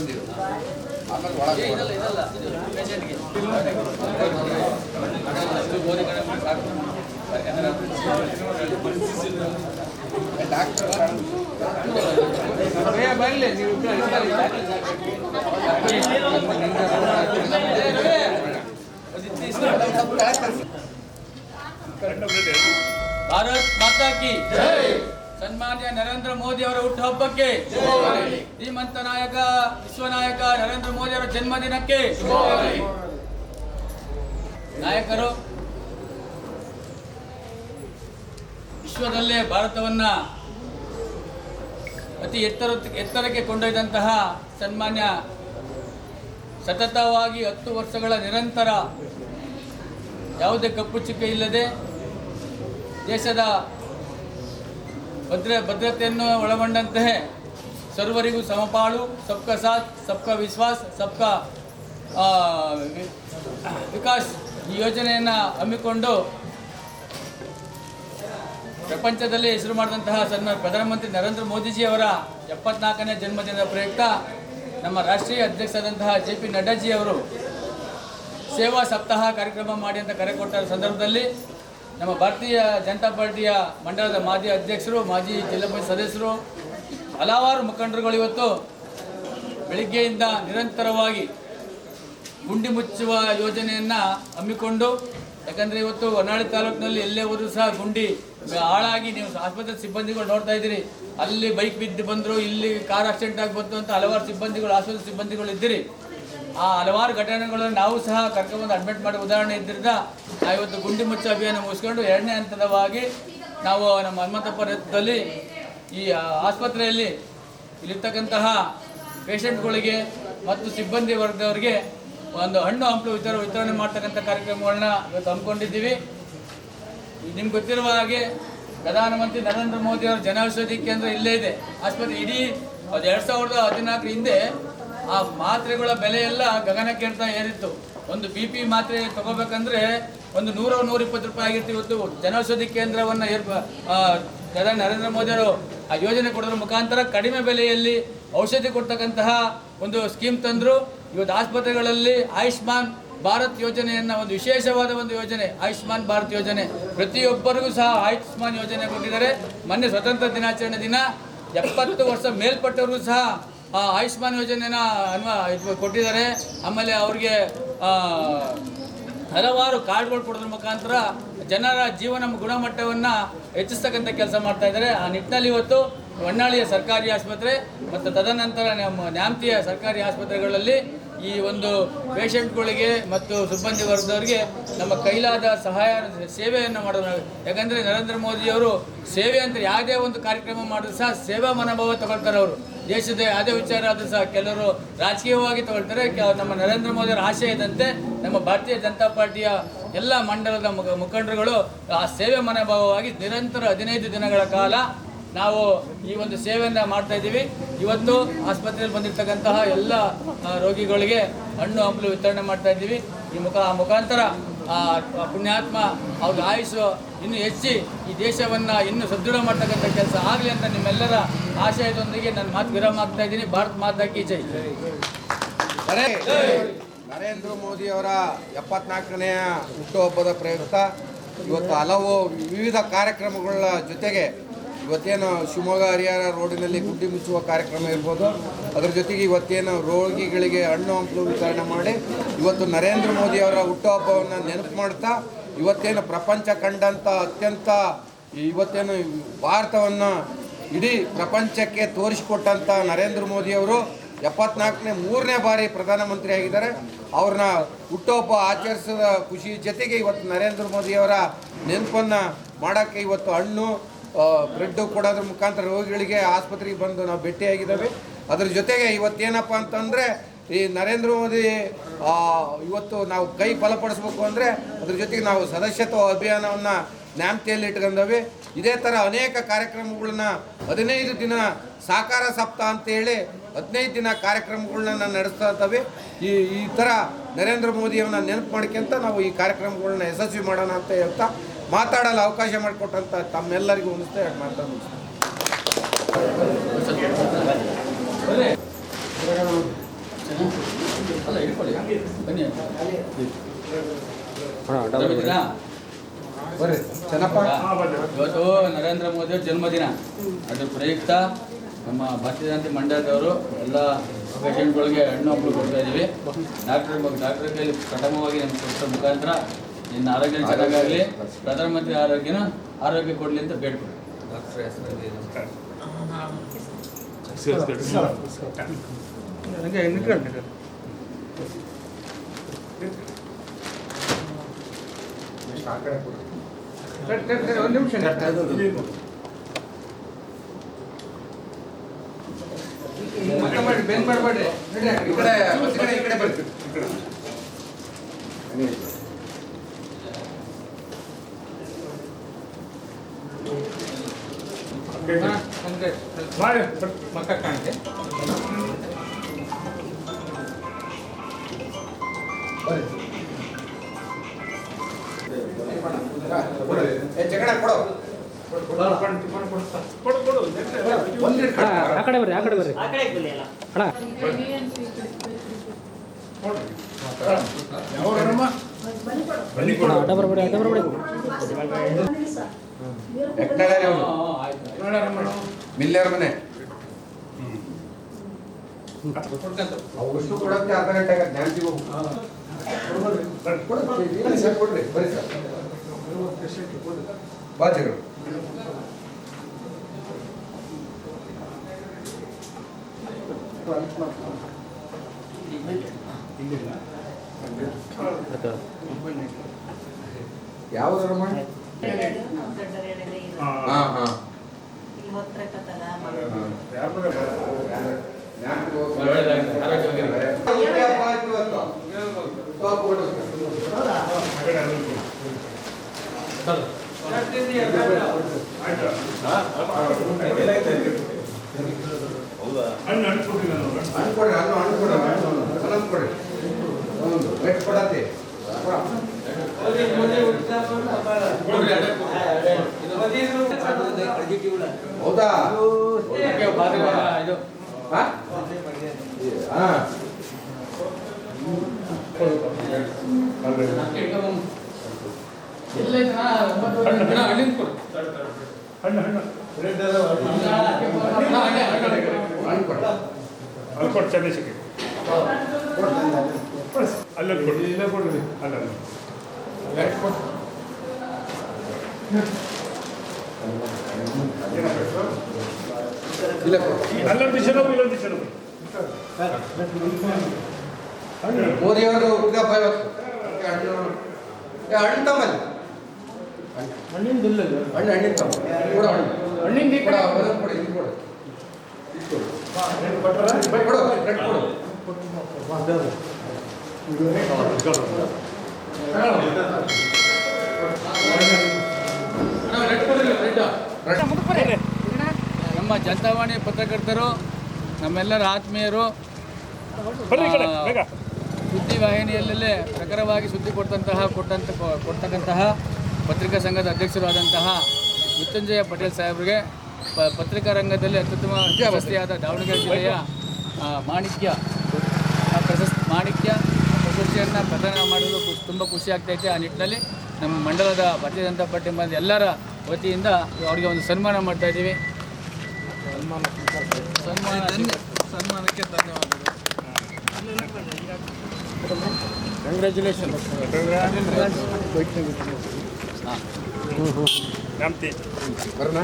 ಬಂದಿರು ಆಮೇಲೆ ಒಳಗೆ ಇದಲ್ಲ ಇದಲ್ಲ. ಇದು ಪೇಷಂಟ್ಗೆ ಅಷ್ಟು ಗೋಧಿ ಕಡಿಮೆ ಸಾಕು. ಡಾಕ್ಟರ್ ಬರಲಿ ನೀವು ಭಾರತ್ ಮಾತಾ ಕಿ ಸನ್ಮಾನ್ಯ ನರೇಂದ್ರ ಮೋದಿ ಅವರ ಹುಟ್ಟುಹಬ್ಬಕ್ಕೆ ಶ್ರೀಮಂತ ನಾಯಕ ವಿಶ್ವನಾಯಕ ನರೇಂದ್ರ ಮೋದಿ ಅವರ ಜನ್ಮದಿನಕ್ಕೆ ನಾಯಕರು, ವಿಶ್ವದಲ್ಲೇ ಭಾರತವನ್ನ ಅತಿ ಎತ್ತರ, ಎತ್ತರಕ್ಕೆ ಕೊಂಡೊಯ್ದಂತಹ ಸನ್ಮಾನ್ಯ, ಸತತವಾಗಿ ಹತ್ತು ವರ್ಷಗಳ ನಿರಂತರ ಯಾವುದೇ ಕಪ್ಪು ಚುಕ್ಕೆ ಇಲ್ಲದೆ ದೇಶದ ಭದ್ರ ಭದ್ರತೆಯನ್ನು ಒಳಗೊಂಡಂತಹ ಸರ್ವರಿಗೂ ಸಮಪಾಳು, ಸಬ್ಕಾ ಸಾಥ್, ಸಬ್ಕಾ ವಿಶ್ವಾಸ್, ಸಬ್ಕಾ ವಿಕಾಸ್ ಈ ಯೋಜನೆಯನ್ನು ಹಮ್ಮಿಕೊಂಡು ಪ್ರಪಂಚದಲ್ಲಿ ಹೆಸರು ಮಾಡಿದಂತಹ ಸನ್ಮಾನ ಪ್ರಧಾನಮಂತ್ರಿ ನರೇಂದ್ರ ಮೋದಿಜಿ ಅವರ ಎಪ್ಪತ್ನಾಲ್ಕನೇ ಜನ್ಮದಿನದ ಪ್ರಯುಕ್ತ ನಮ್ಮ ರಾಷ್ಟ್ರೀಯ ಅಧ್ಯಕ್ಷರಾದಂತಹ ಜೆ ಪಿ ನಡ್ಡಾಜಿ ಅವರು ಸೇವಾ ಸಪ್ತಾಹ ಕಾರ್ಯಕ್ರಮ ಮಾಡಿ ಅಂತ ಕರೆ ಕೊಟ್ಟ ಸಂದರ್ಭದಲ್ಲಿ ನಮ್ಮ ಭಾರತೀಯ ಜನತಾ ಪಾರ್ಟಿಯ ಮಂಡಲದ ಮಾಜಿ ಅಧ್ಯಕ್ಷರು, ಮಾಜಿ ಜಿಲ್ಲಾ ಪಂಚಾಯತ್ ಸದಸ್ಯರು, ಹಲವಾರು ಮುಖಂಡರುಗಳು ಇವತ್ತು ಬೆಳಿಗ್ಗೆಯಿಂದ ನಿರಂತರವಾಗಿ ಗುಂಡಿ ಮುಚ್ಚುವ ಯೋಜನೆಯನ್ನು ಹಮ್ಮಿಕೊಂಡು, ಯಾಕಂದರೆ ಇವತ್ತು ಹೊನ್ನಾಳಿ ತಾಲೂಕಿನಲ್ಲಿ ಎಲ್ಲೇ ಹೋದರೂ ಸಹ ಗುಂಡಿ ಹಾಳಾಗಿ ನೀವು ಆಸ್ಪತ್ರೆ ಸಿಬ್ಬಂದಿಗಳು ನೋಡ್ತಾ ಇದ್ದೀರಿ. ಅಲ್ಲಿ ಬೈಕ್ ಬಿದ್ದು ಬಂದರು, ಇಲ್ಲಿ ಕಾರ್ ಆಕ್ಸಿಡೆಂಟ್ ಆಗಿ ಬಂತು ಅಂತ ಹಲವಾರು ಸಿಬ್ಬಂದಿಗಳು, ಆಸ್ಪತ್ರೆ ಸಿಬ್ಬಂದಿಗಳು ಇದ್ದೀರಿ. ಆ ಹಲವಾರು ಘಟನೆಗಳನ್ನು ನಾವು ಸಹ ಕರ್ಕೊಂಡ್ಬಂದು ಅಡ್ಮಿಟ್ ಮಾಡಿ ಉದಾಹರಣೆ ಇದ್ದರಿಂದ ನಾವು ಇವತ್ತು ಗುಂಡಿ ಮುಚ್ಚ ಅಭಿಯಾನ ಮುಗಿಸ್ಕೊಂಡು ಎರಡನೇ ಹಂತದವಾಗಿ ನಾವು ನಮ್ಮ ಹನುಮಂತಪ್ಪ ಈ ಆ, ಆಸ್ಪತ್ರೆಯಲ್ಲಿ ಇಲ್ಲಿರ್ತಕ್ಕಂತಹ ಪೇಷಂಟ್ಗಳಿಗೆ ಮತ್ತು ಸಿಬ್ಬಂದಿ ವರ್ಗದವರಿಗೆ ಒಂದು ಹಣ್ಣು ಹಂಪಲು ವಿತರ ವಿತರಣೆ ಮಾಡ್ತಕ್ಕಂಥ ಕಾರ್ಯಕ್ರಮಗಳನ್ನ ಇವತ್ತು ಹಮ್ಮಿಕೊಂಡಿದ್ದೀವಿ. ನಿಮ್ಗೆ ಗೊತ್ತಿರುವ ಹಾಗೆ ಪ್ರಧಾನಮಂತ್ರಿ ನರೇಂದ್ರ ಮೋದಿ ಅವರ ಜನೌಷಧಿ ಕೇಂದ್ರ ಇಲ್ಲೇ ಇದೆ. ಆಸ್ಪತ್ರೆ ಇಡೀ ಎರಡು ಸಾವಿರದ ಹದಿನಾಲ್ಕು ಹಿಂದೆ ಆ ಮಾತ್ರೆಗಳ ಬೆಲೆ ಎಲ್ಲ ಗಗನಕ್ಕೇರ್ತಾ ಏರಿತ್ತು. ಒಂದು ಬಿ ಪಿ ಮಾತ್ರೆ ತಗೋಬೇಕಂದ್ರೆ ಒಂದು ನೂರ ನೂರ ಇಪ್ಪತ್ತು ರೂಪಾಯಿ ಆಗಿತ್ತು ಇವತ್ತು. ಜನೌಷಧಿ ಕೇಂದ್ರವನ್ನು ಏರ್ಪ ಪ್ರಧಾನಿ ನರೇಂದ್ರ ಮೋದಿ ಅವರು ಆ ಯೋಜನೆ ಕೊಡೋದ್ರ ಮುಖಾಂತರ ಕಡಿಮೆ ಬೆಲೆಯಲ್ಲಿ ಔಷಧಿ ಕೊಡ್ತಕ್ಕಂತಹ ಒಂದು ಸ್ಕೀಮ್ ತಂದರು. ಇವತ್ತು ಆಸ್ಪತ್ರೆಗಳಲ್ಲಿ ಆಯುಷ್ಮಾನ್ ಭಾರತ್ ಯೋಜನೆಯನ್ನು ಒಂದು ವಿಶೇಷವಾದ ಒಂದು ಯೋಜನೆ, ಆಯುಷ್ಮಾನ್ ಭಾರತ್ ಯೋಜನೆ. ಪ್ರತಿಯೊಬ್ಬರಿಗೂ ಸಹ ಆಯುಷ್ಮಾನ್ ಯೋಜನೆ ಕೊಟ್ಟಿದ್ದಾರೆ. ಮೊನ್ನೆ ಸ್ವತಂತ್ರ ದಿನಾಚರಣೆ ದಿನ. ಎಪ್ಪತ್ತು ವರ್ಷ ಮೇಲ್ಪಟ್ಟವರು ಸಹ ಆಯುಷ್ಮಾನ್ ಯೋಜನೆನ ಅನ್ವ ಕೊಟ್ಟಿದ್ದಾರೆ. ಆಮೇಲೆ ಅವ್ರಿಗೆ ಹಲವಾರು ಕಾರ್ಡ್ಗಳು ಕೊಡೋದ್ರ ಮುಖಾಂತರ ಜನರ ಜೀವನ ಗುಣಮಟ್ಟವನ್ನು ಹೆಚ್ಚಿಸ್ತಕ್ಕಂಥ ಕೆಲಸ ಮಾಡ್ತಾ ಇದ್ದಾರೆ. ಆ ನಿಟ್ಟಿನಲ್ಲಿ ಇವತ್ತು ಹೊನ್ನಾಳಿಯ ಸರ್ಕಾರಿ ಆಸ್ಪತ್ರೆ ಮತ್ತು ತದನಂತರ ನಮ್ಮ ನ್ಯಾಮತಿಯ ಸರ್ಕಾರಿ ಆಸ್ಪತ್ರೆಗಳಲ್ಲಿ ಈ ಒಂದು ಪೇಷಂಟ್ಗಳಿಗೆ ಮತ್ತು ಸಿಬ್ಬಂದಿ ವರ್ಗದವರಿಗೆ ನಮ್ಮ ಕೈಲಾದ ಸಹಾಯ ಸೇವೆಯನ್ನು ಮಾಡೋದು ಯಾಕಂದರೆ ನರೇಂದ್ರ ಮೋದಿಯವರು ಸೇವೆ ಅಂತ ಯಾವುದೇ ಒಂದು ಕಾರ್ಯಕ್ರಮ ಮಾಡಿದ್ರು ಸಹ ಸೇವಾ ಮನೋಭಾವ ತಗೊಳ್ತಾರೆ ಅವರು. ದೇಶದ ಯಾವುದೇ ವಿಚಾರ ಆದರೂ ಸಹ ಕೆಲವರು ರಾಜಕೀಯವಾಗಿ ತಗೊಳ್ತಾರೆ. ನಮ್ಮ ನರೇಂದ್ರ ಮೋದಿಯವರ ಆಶಯದಂತೆ ನಮ್ಮ ಭಾರತೀಯ ಜನತಾ ಪಾರ್ಟಿಯ ಎಲ್ಲ ಮಂಡಲದ ಮುಖ ಮುಖಂಡರುಗಳು ಆ ಸೇವೆ ಮನೋಭಾವವಾಗಿ ನಿರಂತರ ಹದಿನೈದು ದಿನಗಳ ಕಾಲ ನಾವು ಈ ಒಂದು ಸೇವೆಯನ್ನು ಮಾಡ್ತಾ ಇದ್ದೀವಿ. ಇವತ್ತು ಆಸ್ಪತ್ರೆಯಲ್ಲಿ ಬಂದಿರತಕ್ಕಂತಹ ಎಲ್ಲ ರೋಗಿಗಳಿಗೆ ಹಣ್ಣು, ಹಂಪಲು ವಿತರಣೆ ಮಾಡ್ತಾ ಇದ್ದೀವಿ. ಈ ಮುಖ, ಆ ಮುಖಾಂತರ, ಆ ಪುಣ್ಯಾತ್ಮ ಅವ್ರಿಗೆ ಆಯುಷು ಇನ್ನೂ ಹೆಚ್ಚಿ ಈ ದೇಶವನ್ನು ಇನ್ನೂ ಸದೃಢ ಮಾಡ್ತಕ್ಕಂಥ ಕೆಲಸ ಆಗಲಿ ಅಂತ ನಿಮ್ಮೆಲ್ಲರ ಆಶಯದೊಂದಿಗೆ ನನ್ನ ಮಾತು ವಿರಾಮ ಆಗ್ತಾ ಇದ್ದೀನಿ. ಭಾರತ್ ಮಾತಾಕಿ ಜೈ. ನರೇಂದ್ರ ಮೋದಿ ಅವರ ಎಪ್ಪತ್ನಾಲ್ಕನೆಯ ಹುಟ್ಟುಹಬ್ಬದ ಪ್ರಯುಕ್ತ ಇವತ್ತು ಹಲವು ವಿವಿಧ ಕಾರ್ಯಕ್ರಮಗಳ ಜೊತೆಗೆ ಇವತ್ತೇನು ಶಿವಮೊಗ್ಗ, ಹರಿಹರ ರೋಡಿನಲ್ಲಿ ಗುಡ್ಡಿ ಮುಚ್ಚುವ ಕಾರ್ಯಕ್ರಮ ಇರ್ಬೋದು. ಅದರ ಜೊತೆಗೆ ಇವತ್ತೇನು ರೋಗಿಗಳಿಗೆ ಹಣ್ಣು, ಹಂಪಲು ವಿತರಣೆ ಮಾಡಿ ಇವತ್ತು ನರೇಂದ್ರ ಮೋದಿ ಅವರ ಹುಟ್ಟುಹಬ್ಬವನ್ನು ನೆನಪು ಮಾಡ್ತಾ ಇವತ್ತೇನು ಪ್ರಪಂಚ ಕಂಡಂಥ ಅತ್ಯಂತ ಇವತ್ತೇನು ಭಾರತವನ್ನು ಇಡೀ ಪ್ರಪಂಚಕ್ಕೆ ತೋರಿಸಿಕೊಟ್ಟಂಥ ನರೇಂದ್ರ ಮೋದಿಯವರು ಎಪ್ಪತ್ನಾಲ್ಕನೇ, ಮೂರನೇ ಬಾರಿ ಪ್ರಧಾನಮಂತ್ರಿ ಆಗಿದ್ದಾರೆ. ಅವ್ರನ್ನ ಹುಟ್ಟುಹಬ್ಬ ಆಚರಿಸಿದ ಖುಷಿ ಜೊತೆಗೆ ಇವತ್ತು ನರೇಂದ್ರ ಮೋದಿಯವರ ನೆನಪನ್ನು ಮಾಡೋಕ್ಕೆ ಇವತ್ತು ಹಣ್ಣು ಬ್ರೆಡ್ಡು ಕೊಡೋದ್ರ ಮುಖಾಂತರ ರೋಗಿಗಳಿಗೆ ಆಸ್ಪತ್ರೆಗೆ ಬಂದು ನಾವು ಭೇಟಿಯಾಗಿದ್ದಾವೆ. ಅದ್ರ ಜೊತೆಗೆ ಇವತ್ತೇನಪ್ಪ ಅಂತಂದರೆ, ಈ ನರೇಂದ್ರ ಮೋದಿ ಇವತ್ತು ನಾವು ಕೈ ಬಲಪಡಿಸ್ಬೇಕು ಅಂದರೆ ಅದ್ರ ಜೊತೆಗೆ ನಾವು ಸದಸ್ಯತ್ವ ಅಭಿಯಾನವನ್ನು ನ್ಯಾಮ್ತಿಯಲ್ಲಿ ಇಟ್ಕೊಂಡವೆ. ಇದೇ ಥರ ಅನೇಕ ಕಾರ್ಯಕ್ರಮಗಳನ್ನ ಹದಿನೈದು ದಿನ ಸಾಕಾರ ಸಪ್ತಾಹ ಅಂತೇಳಿ ಹದಿನೈದು ದಿನ ಕಾರ್ಯಕ್ರಮಗಳನ್ನ ನಡೆಸ್ತಾ ಇದ್ದಾವೆ. ಈ ಈ ಥರ ನರೇಂದ್ರ ಮೋದಿಯವನ್ನ ನೆನಪು ಮಾಡ್ಕೊಂತ ನಾವು ಈ ಕಾರ್ಯಕ್ರಮಗಳನ್ನ ಯಶಸ್ವಿ ಮಾಡೋಣ ಅಂತ ಹೇಳ್ತಾ ಮಾತಾಡಲು ಅವಕಾಶ ಮಾಡಿಕೊಟ್ಟಂತ ತಮ್ಮೆಲ್ಲರಿಗೂ ಅನಿಸುತ್ತೆ ಅದು ಮಾತಾಡೋದು ಇವತ್ತು ನರೇಂದ್ರ ಮೋದಿ ಜನ್ಮದಿನ. ಅದ್ರ ಪ್ರಯುಕ್ತ ನಮ್ಮ ಭಾರತೀಯ ಜನತೆ ಮಂಡ್ಯದವರು ಎಲ್ಲ ಪೇಷಂಟ್ಗಳಿಗೆ ಹಣ್ಣು ಮಕ್ಕಳು ಕೊಡ್ತಾ ಇದ್ದೀವಿ ಡಾಕ್ಟರ್ ಡಾಕ್ಟರ್ ಕೈಲಿ ಪ್ರಥಮವಾಗಿ ನಮ್ಮ ಮುಖಾಂತರ ನಿನ್ನ ಆರೋಗ್ಯ ಚೆನ್ನಾಗಾಗಲಿ ಪ್ರಧಾನಮಂತ್ರಿ ಆರೋಗ್ಯನ ಆರೋಗ್ಯ ಕೊಡಲಿ ಅಂತ ಬೇಡ್ಕೊಡಿ. ಒಂದು ನಿಮಿಷ. ಬೆನ್ ಮಾಡಬೇಡ್ರಿ ಈ ಕಡೆ ಈ ಕಡೆ ಈ ಬರ್ರಿ ಮಾಡಿ ಮಕ್ಕ ಕಾಣುತ್ತೆ ಆ ಕಡೆ ಬರ್ರಿ ಆ ಕಡೆ ಬರ್ರಿ. ಅಣ್ಣ? ಅಡ್ಡ ಬರ್ಬೇಡಿ ಅಡ್ಡ ಬರ್ಬೇಡಿ ಎಕ್ಕಡಾರೆ ಅವನು. ಮಿಲ್ಲರ್ ಮನೆ. ಅವಷ್ಟು ಕೊಡಕ್ಕೆ ಅರ್ಧ ಗಂಟೆ ಹೋಗು. ಕೊಡ್ರಿ ಬರೀ ಸರ್. ಬಾಜಿಗಳು ಯಾವ್ದಾರಮ್ಮ ಹಾ ಹಾ. ಆರೋಗ್ಯವಾಗಿರಿ. ಹಣ್ಣು ಹಣ್ಣು ಕೊಡಿ ಹಣ್ಣು ಅನ್ಕೊಡ್ರಿ ಕೊಡಿ ಅನ್ಕೊಡ್ರಿ ಅನ್ಕೊಡ್ರಿ ಕೊಡಿ. ಹೌದಾ? ಕೊಡು. ಹಣ್ಣು ಹಣ್ಣು ಹಣ್ಣೆ, ಹಣ್ಣೆ. ಅಲ್ಲಿ ಕೊಟ್ಟು ಚಂದ್ರಶೇಖರ್ ಅಲ್ಲಲ್ಲಿ ಕೊಡಿ ಇಲ್ಲ ಕೊಡ್ರಿ ಅಲ್ಲಲ್ಲಿ ಇಲ್ಲ ಕೊಡು. ಅಲ್ಲೊಂದು ದಿಶೆ ಇಲ್ಲೊಂದು ದಿಶೆ ಮೋದಿ ಅವರು ಇವತ್ತು ಹಣ್ಣು ಏ, ಹಣ್ಣು ತಮ್ಮಲ್ಲಿ ಹಣ್ಣು ಹಣ್ಣಿನ ತಮ್ಮ ಕೂಡ ಹಣ್ಣು ಹಣ್ಣಿಂದ ಈ ಕೊಡ ಕೊಡಿ ಒಂದೊಂದು ಕೊಡು ಇದು ಕೊಡು ಇದು ಕೊಡು ಕೊಡು ಕಟ್ ಕೊಡು ನಮ್ಮ ಜನತಾವಾಣಿ ಪತ್ರಕರ್ತರು ನಮ್ಮೆಲ್ಲರ ಆತ್ಮೀಯರು ಸುದ್ದಿವಾಹಿನಿಯಲ್ಲೇ ಪ್ರಖರವಾಗಿ ಸುದ್ದಿ ಕೊಡ್ತಂತಹ ಕೊಟ್ಟಂತ ಕೊಡ್ತಕ್ಕಂತಹ ಪತ್ರಿಕಾ ಸಂಘದ ಅಧ್ಯಕ್ಷರಾದಂತಹ ಮೃತ್ಯುಂಜಯ ಪಟೇಲ್ ಸಾಹೇಬ್ರಿಗೆ ಪ- ಪತ್ರಿಕಾ ರಂಗದಲ್ಲಿ ಅತ್ಯುತ್ತಮ ಪ್ರಶಸ್ತಿಯಾದ ದಾವಣಗೆರೆ ಜಿಲ್ಲೆಯ ಮಾಣಿಕ್ಯ ಪ್ರಶಸ್ತಿಯನ್ನು ಪ್ರಕರಣ ಮಾಡಲು ತುಂಬಾ ತುಂಬ ಖುಷಿ ಆಗ್ತೈತೆ ಆ ನಿಟ್ಟಿನಲ್ಲಿ. ನಮ್ಮ ಮಂಡಲದ ಭಾರತೀಯ ಜನತಾ ಪಾರ್ಟಿ ಬಂದ ಎಲ್ಲರ ವತಿಯಿಂದ ಅವರಿಗೆ ಒಂದು ಸನ್ಮಾನ ಮಾಡ್ತಾ ಇದ್ದೀವಿ. ಸನ್ಮಾನ ಸನ್ಮಾನಕ್ಕೆ ಧನ್ಯವಾದಗಳು. ಕಂಗ್ರ್ಯಾಚುಲೇಷನ್ ಹ್ಞೂ ಬರೋಣ?